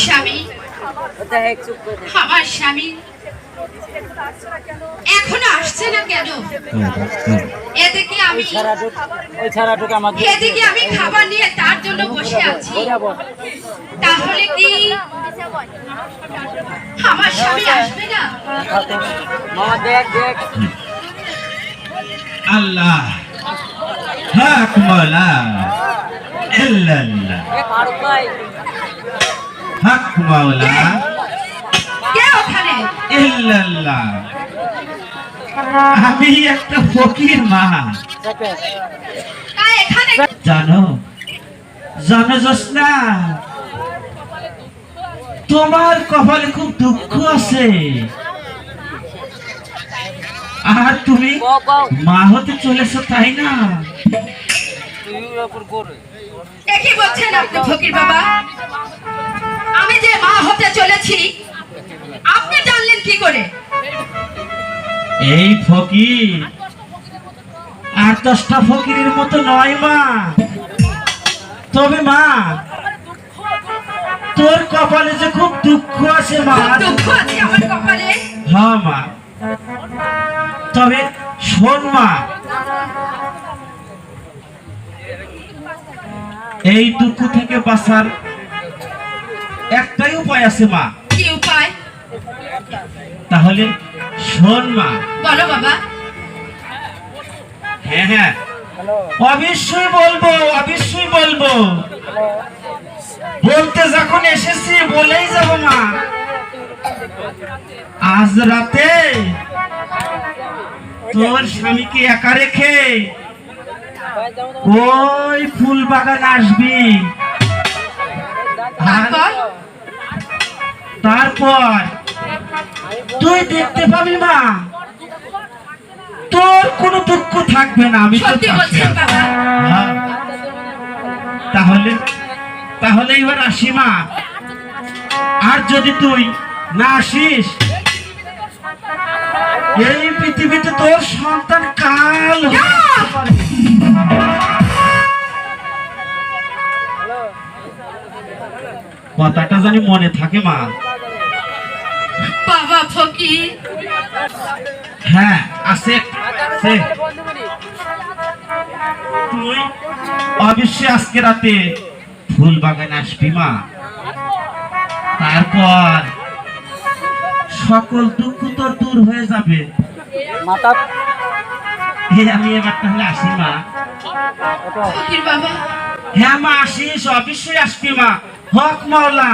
স্বামী। আমার স্বামী। আসছে না কেন? আমি এদিকে আমি খাবার নিয়ে তার জন্য বসে আছি? তাহলে আল্লাহ। মৌলা ইল্লাল্লাহ এ ফারুক হক মৌলা কে ওখানে? ইল্লাল্লাহ আমি একটা ফকির মা। জানো জানো জোসনা তোমার কপালে খুব দুঃখ আছে। আর তুমি মা হতে চলেছো তাই না? একই বলছেন আপনি ফকির বাবা? আমি যে মা হতে চলেছি আপনি জানলেন কি করে? এই ফকির আর দশটা ফকিরের মতো নয় মা। তবে মা তোর কপালে যে খুব দুঃখ আছে মা। দুঃখ আছে আমার কপালে? হ্যাঁ মা। তবে শোন মা এই দুঃখ থেকে বাঁচার একটাই উপায় আছে মা। কি উপায়? তাহলে শোন মা। বলো বাবা। হ্যাঁ হ্যাঁ। অবশ্যই বলব অবশ্যই বলব। বলতে যখন এসেছি বলেই যাব মা। আজ রাতে তোর স্বামীকে একা রেখে ওই ফুল বাগান আসবি। তারপর? তুই দেখতে পাবি মা। তোর কোনো দুঃখ থাকবে না আমি তো হ্যাঁ। তাহলে তাহলে এবার আসি মা। আর যদি তুই না আসিস এই পৃথিবীতে তোর সন্তান কাল হতে কথাটা জানি মনে থাকে মা। বাবা ফকির। হ্যাঁ আছে। আছে। তুই অবশ্যই আজকে রাতে ফুল বাগানে আসবি মা। তারপর সকল দুঃখ তোর দূর হয়ে যাবে। আমি এবার তাহলে আসি মা। বাবা। হ্যাঁ মা আসিস অবশ্যই আসবি মা। হক মাওলা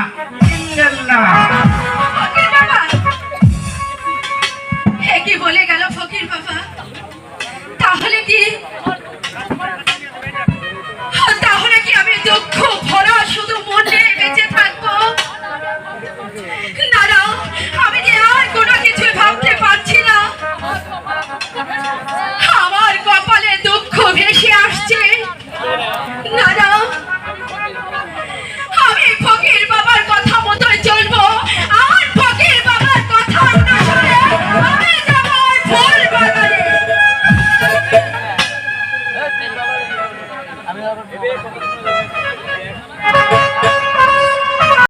এবে কতক্ষণ লাগবে